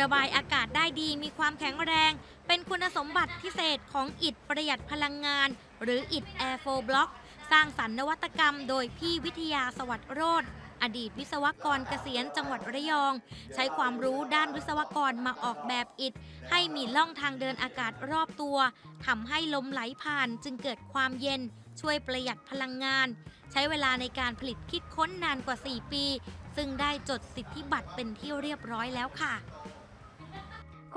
ระบายอากาศได้ดีมีความแข็งแรง เป็นคุณสมบัติพิเศษของอิฐประหยัดพลังงาน หรืออิฐ Air 4 Block สร้างสรรค์นวัตกรรมโดยพี่วิทยาสวัสดิ์โรธอดีตวิศวกรเกษียณจังหวัดระยอง ใช้ความรู้ด้านวิศวกรมาออกแบบอิฐ ให้มีล่องทางเดินอากาศรอบตัวทำให้ลมไหลผ่านจึงเกิดความเย็น ช่วยประหยัดพลังงาน ใช้เวลาในการผลิตคิดค้นนานกว่า 4 ปี ซึ่งได้จดสิทธิบัตรเป็นที่เรียบร้อยแล้วค่ะ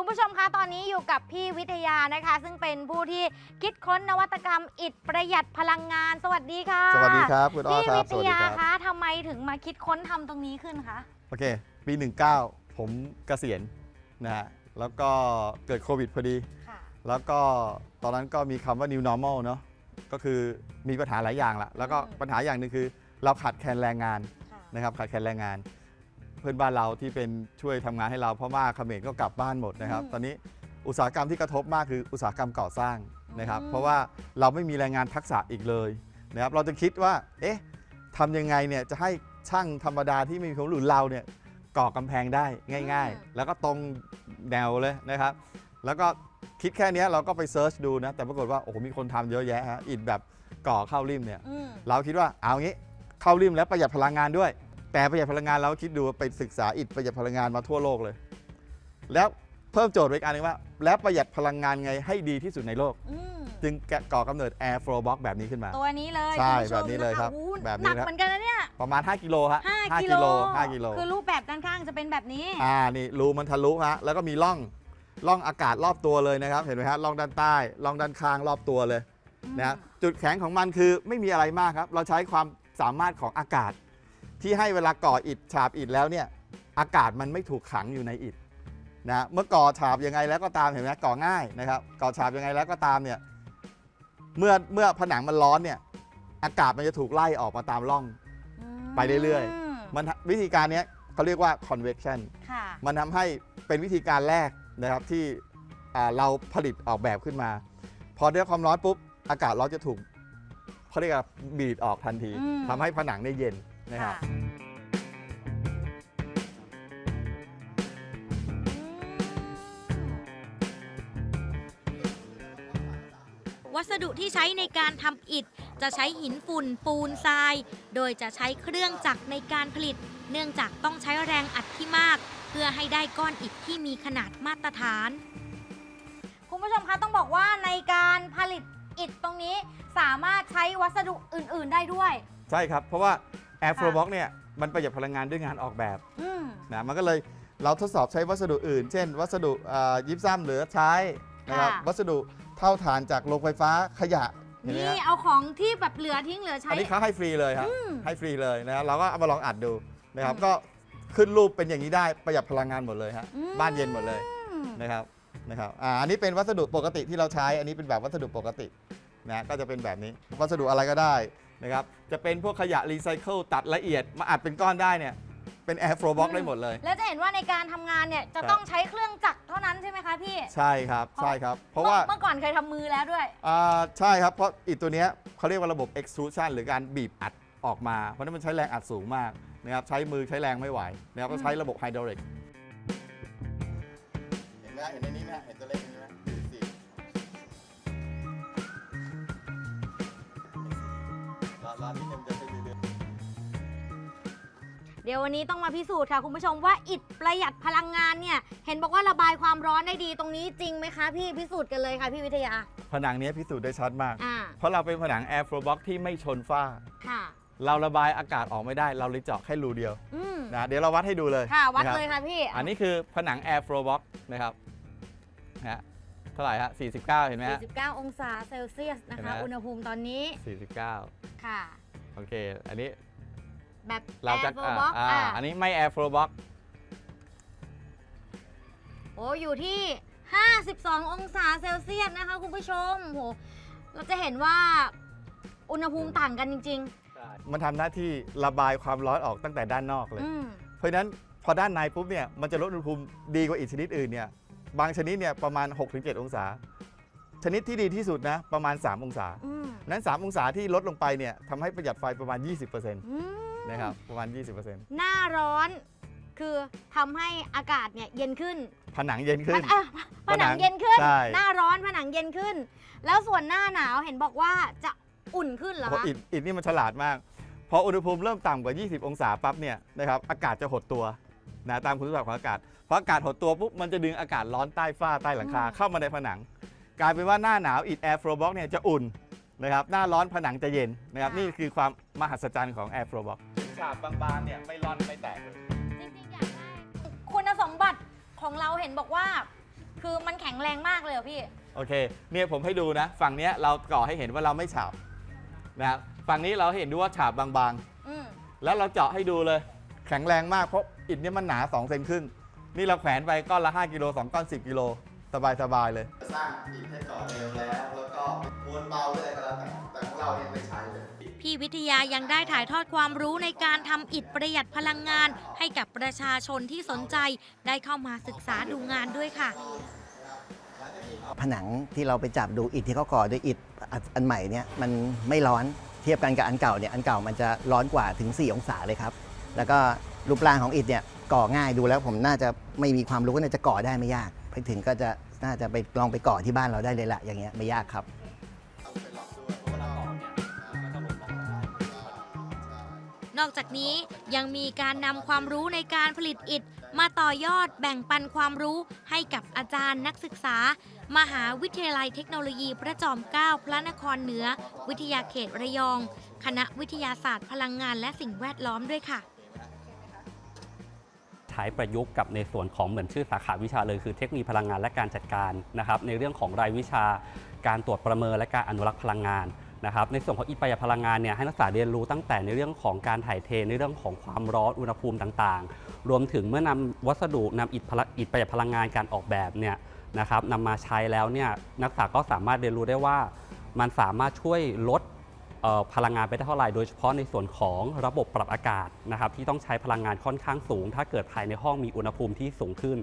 คุณผู้ชมคะตอนนี้อยู่กับพี่วิทยานะคะ ซึ่งเป็นผู้ที่คิดค้นนวัตกรรมอิฐประหยัดพลังงาน สวัสดีค่ะสวัสดีครับคุณอ้อพี่ครัวิบทสวัสดียาครับคะทำไมถึงมาคิดค้นทำตรงนี้ขึ้นคะโอเค ปี 19 ผมเกษียณนะฮะแล้วก็เกิดโควิดพอดี ค่ะ แล้วก็ตอนนั้นก็มีคำว่า new normal เนาะก็คือมีปัญหาหลายอย่างละแล้วก็อืม ปัญหาอย่างหนึ่งคือ เราขาดแคลนแรงงานค่ะ นะครับขาดแคลนแรงงาน เพื่อนบ้านเราที่เป็นช่วยทำงานให้เราเพราะว่าเขมรก็กลับบ้านหมดนะครับ ตอนนี้อุตสาหกรรมที่กระทบมากคืออุตสาหกรรมก่อสร้างนะครับ เพราะว่าเราไม่มีแรงงานทักษะอีกเลยนะครับ เราจะคิดว่า เอ๊ะทำยังไงเนี่ยจะให้ช่างธรรมดาที่ไม่มีความรู้หรือเราเนี่ยก่อกำแพงได้ง่าย ๆ แล้วก็ตรงแนวเลยนะครับ แล้วก็คิดแค่เนี้ยเราก็ไปเซิร์ชดูนะ แต่ปรากฏว่าโอ้โหมีคนทำเยอะแยะฮะอิฐแบบก่อเข้าริมเนี่ยอืมเราคิดว่าเอางี้เข้าริมแล้วประหยัดพลังงานด้วย แต่ประหยัดพลังงานเราคิดดูไปศึกษาอิฐประหยัดพลังงานมาทั่วโลกเลย แล้วเพิ่มโจทย์ไว้อีกอันหนึงว่า แล้วประหยัดพลังงานไงให้ดีที่สุดในโลก อืมจึงแกะก่อกำเนิด Air Flow Box แบบนี้ขึ้นมา ตัวนี้เลยใช่คุณผู้ชมแบบนี้เลยครับะะอู้แบบนี้หนักครับ เหมือนกันนะเนี่ยประมาณ 5 กิโลฮะห้า5กิกิโลโล5กิโลคือรูปแบบด้านข้างจะเป็นแบบนี้ อ่านี่รูมันทะลุฮะแล้วก็มีร่องร่องอากาศรอบตัวเลยนะครับ เห็นไหมฮะร่องด้านใต้ร่องด้านข้างรอบตัวเลยนะครับจุดแข็งของมันคือไม่มีอะไรมากครับ เราใช้ความสามารถของอากาศ ที่ให้เวลาก่ออิฐฉาบอิฐแล้วเนี่ยอากาศมันไม่ถูกขังอยู่ในอิฐนะเมื่อก่อฉาบยังไงแล้วก็ตามเห็นไหมก่อง่ายนะครับก่อฉาบยังไงแล้วก็ตามเนี่ยเมื่อเมื่อผนังมันร้อนเนี่ยอากาศมันจะถูกไล่ออกมาตามร่องไปเรื่อยมมันวิธีการเนี้ยเขาเรียกว่า convection ค่ะมันทำให้เป็นวิธีการแรกนะครับที่อ่าเราผลิตออกแบบขึ้นมา พอได้ความร้อนปุ๊บอากาศร้อนจะถูกเขาเรียกว่าบีดออกทันทีอืมทำให้ผนังได้เย็น นะครับ ค่ะอืมวัสดุที่ใช้ในการทำอิฐ จะใช้หินฝุ่นปูนทราย โดยจะใช้เครื่องจักรในการผลิต เนื่องจากต้องใช้แรงอัดที่มาก เพื่อให้ได้ก้อนอิฐที่มีขนาดมาตรฐาน คุณผู้ชมคะต้องบอกว่าในการผลิตอิฐตรงนี้ สามารถใช้วัสดุอื่น ๆ ได้ด้วย ใช่ครับ เพราะว่า Air ค่ะ Flow Box เนี่ยมันประหยัดพลังงานด้วยงานออกแบบอืม นะมันก็เลยเราทดสอบใช้วัสดุอื่น เช่น วัสดุอ่ายิปซัมเหลือใช้นะครับค่ะ วัสดุเท่าฐานจากโรงไฟฟ้าขยะเห็นไหมนี่ฮะเอาของที่แบบเหลือทิ้งเหลือใช้ อันนี้เขาให้ฟรีเลยครับอืมให้ฟรีเลยนะครับเราก็เอามาลองอัดดูนะครับอืมก็ขึ้นรูปเป็นอย่างนี้ได้ประหยัดพลังงานหมดเลยฮะอืม บ้านเย็นหมดเลยนะครับนะครับอ่าอันนี้เป็นวัสดุปกติที่เราใช้ อันนี้เป็นแบบวัสดุปกตินะก็จะเป็นแบบนี้วัสดุอะไรก็ได้ นะครับ จะเป็นพวกขยะรีไซเคิลตัดละเอียดมาอัดเป็นก้อนได้เนี่ย เป็น Air Flow Box ได้หมดเลย แล้วจะเห็นว่าในการทำงานเนี่ยจะครับต้องใช้เครื่องจักรเท่านั้นใช่ไหมคะพี่ใช่ครับ ใช่ครับ เพราะว่าเมื่อก่อนเคยทำมือแล้วด้วย อ่าใช่ครับ เพราะอิฐตัวเนี้ยเขาเรียกว่าระบบ extrusion หรือการบีบอัดออกมา เพราะฉะนั้นมันใช้แรงอัดสูงมากนะครับ ใช้มือใช้แรงไม่ไหวนะครับก็ใช้ระบบไฮดรอลิก เห็นไหมเห็นในนี้ไหมเห็นตัวเลขนี้ไหมสี่ ดี๋ยววันนี้ต้องมาพิสูจน์ค่ะคุณผู้ชมว่าอิฐประหยัดพลังงานเนี่ย เห็นบอกว่าระบายความร้อนได้ดีตรงนี้จริงไหมคะพี่พิสูจน์กันเลยค่ะพี่วิทยา ผนังเนี้ยพิสูจน์ได้ชัดมาก อ่า เพราะเราเป็นผนัง Air Flow Box ที่ไม่ชนฝ้า ค่ะ เราระบายอากาศออกไม่ได้ เราเลยเจาะแค่รูเดียวอืมนะเดี๋ยวเราวัดให้ดูเลยค่ะวัดนะครับเลยค่ะพี่อันนี้คือผนัง Air Flow Box นะครับนะฮะเท่าไหร่ฮะ49 เห็นไหมฮะ 49 องศาเซลเซียสนะเห็นไหคะมอุณหภูมิตอนนี้49 ค่ะ โอเค อันนี้ แบบ เราจะ Air Flow Box อ่าอ่า อันนี้ไม่ Air Flow Box โอ้อยู่ที่ 52 องศาเซลเซียสนะคะคุณผู้ชมโหเราจะเห็นว่าอุณหภูมิต่างกันจริง มันทำหน้าที่ระบายความร้อนออกตั้งแต่ด้านนอกเลๆ ย อืม เพราะฉะนั้นพอด้านในปุ๊บเนี่ยมันจะลดอุณหภูมิดีกว่าอีกชนิดอื่นเนี่ยบางชนิดเนี่ยประมาณ 6-7 องศา ชนิดที่ดีที่สุดนะประมาณ 3 องศาอืมนั้น 3 องศาที่ลดลงไปเนี่ยทำให้ประหยัดไฟประมาณ 20%อืม นะครับประมาณ 20%หน้าร้อนคือทำให้อากาศเนี่ยเย็นขึ้นผนังเย็นขึ้น เอ้ยผนังเย็นขึ้น ใช่ หน้าร้อนผนังเย็นขึ้น แล้วส่วนหน้าหนาวเห็นบอกว่าจะอุ่นขึ้นเหรอเพราะคะอิฐอิฐนี่มันฉลาดมาก พออุณหภูมิเริ่มต่ำกว่า 20 องศาปั๊บเนี่ยนะครับอากาศจะหดตัวนะตามคุณสมบัติของอากาศพออากาศหดตัวปุ๊บมันจะดึงอากาศร้อนใต้ฝ้าใต้หลังคาเข้ามาในผนัง กลายเป็นว่าหน้าหนาวอิฐแอร์โฟลบ็อกเนี่ยจะอุ่นนะครับหน้าร้อนผนังจะเย็นนะครับนี่คือความมหัศจรรย์ของแอร์โฟลบ็อก ฉาบบางๆเนี่ยไม่ร้อนไม่แตกเลยจริงๆอยากได้ คุณสมบัติของเราเห็นบอกว่า คือมันแข็งแรงมากเลยเหรอพี่ โอเคเนี่ยผมให้ดูนะ ฝั่งเนี้ยเราก่อให้เห็นว่าเราไม่ฉาบนะครับฝั่งนี้เราให้เห็นดูว่าฉาบบางอืมๆ แล้วเราเจาะให้ดูเลย แข็งแรงมากเพราะอิฐเนี่ยมันหนา2เซนครึ่งนี่เราแขวนไปก้อนละ 5กิโล2ก้อน 10กิโลสบายๆเลย สร้างอิฐให้ก่อเร็วแล้ว พี่วิทยายังได้ถ่ายทอดความรู้ในการทำอิฐประหยัดพลังงาน ให้กับประชาชนที่สนใจได้เข้ามาศึกษาดูงานด้วยค่ะ ผนังที่เราไปจับดูอิฐที่เขาก่อด้วยอิฐอันอันใหม่เนี่ยมันไม่ร้อนเทียบกันกับอันเก่าเนี่ยอันเก่ามันจะร้อนกว่าถึง 4 องศาเลยครับ แล้วก็รูปร่างของอิฐเนี่ยก่อง่ายดูแล้วผมน่าจะไม่มีความรู้ก็น่าจะก่อได้ไม่ยาก ไปถึงก็จะน่าจะไปลองไปก่อที่บ้านเราได้เลยละอย่างเงี้ยไม่ยากครับ นอกจากนี้ยังมีการนำความรู้ในการผลิตอิฐ มาต่อยอดแบ่งปันความรู้ให้กับอาจารย์นักศึกษา มหาวิทยาลัยเทคโนโลยีพระจอมเกล้าพระนครเหนือ วิทยาเขตระยอง คณะวิทยาศาสตร์พลังงานและสิ่งแวดล้อมด้วยค่ะใช้ประยุกต์กับในส่วนของเหมือนชื่อสาขาวิชาเลยคือเทคโนโลยีพลังงานและการจัดการนะครับในเรื่องของรายวิชาการตรวจประเมินและการอนุรักษ์พลังงาน นะครับในส่วนของอิประหยัดพลังงานเนี่ยให้นักศึกษาเรียนรู้ตั้งแต่ในเรื่องของการถ่ายเทในเรื่องของความร้อนอุณหภูมิต่างๆ รวมถึงเมื่อนำวัสดุนำอิฐอิฐประหยัดพลังงานการออกแบบเนี่ยนะครับนำมาใช้แล้วเนี่ยนักศึกษาก็สามารถเรียนรู้ได้ว่า มันสามารถช่วยลดพลังงานไปได้เท่าไหร่โดยเฉพาะในส่วนของระบบปรับอากาศนะครับที่ต้องใช้พลังงานค่อนข้างสูง ถ้าเกิดภายในห้องมีอุณหภูมิที่สูงขึ้น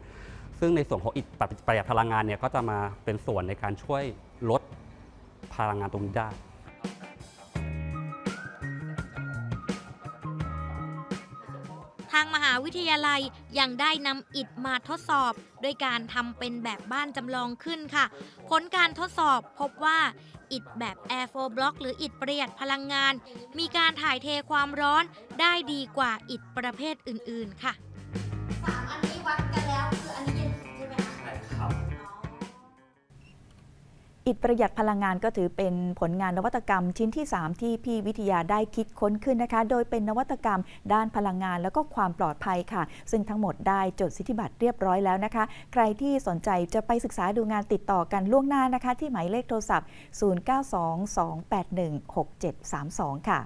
ซึ่งในส่วนของอิฐประหยัดพลังงานเนี่ยก็จะมาเป็นส่วนในการช่วยลดพลังงานตรงนี้ได้างมหาวิทยาลัยยังได้นำอิฐมาทดสอบด้วยการทำเป็นแบบบ้านจำลองขึ้นค่ะ ผลการทดสอบพบว่าอิฐแบบ Air 4 Block หรืออิฐประหยัดพลังงาน มีการถ่ายเทความร้อนได้ดีกว่าอิฐประเภทอื่นๆค่ะ อิฐประหยัดพลังงานก็ถือเป็นผลงานนวัตกรรมชิ้นที่ 3 ที่พี่วิทยาได้คิดค้นขึ้นนะคะ โดยเป็นนวัตกรรมด้านพลังงานแล้วก็ความปลอดภัยค่ะ ซึ่งทั้งหมดได้จดสิทธิบัตรเรียบร้อยแล้วนะคะ ใครที่สนใจจะไปศึกษาดูงานติดต่อกันล่วงหน้านะคะ ที่หมายเลขโทรศัพท์ 0922816732 ค่ะ